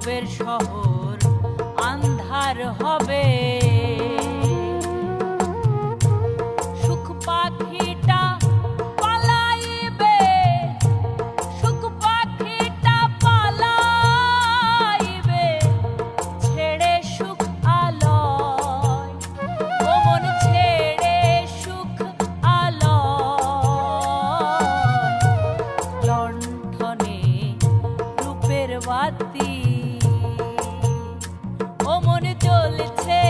সবের শহর, আন্ধার হবে। সুখ পাখিটা পালাইবে, সুখ পাখিটা ছেড়ে সুখ মন ছেড়ে সুখ রূপের বাতি চলছে।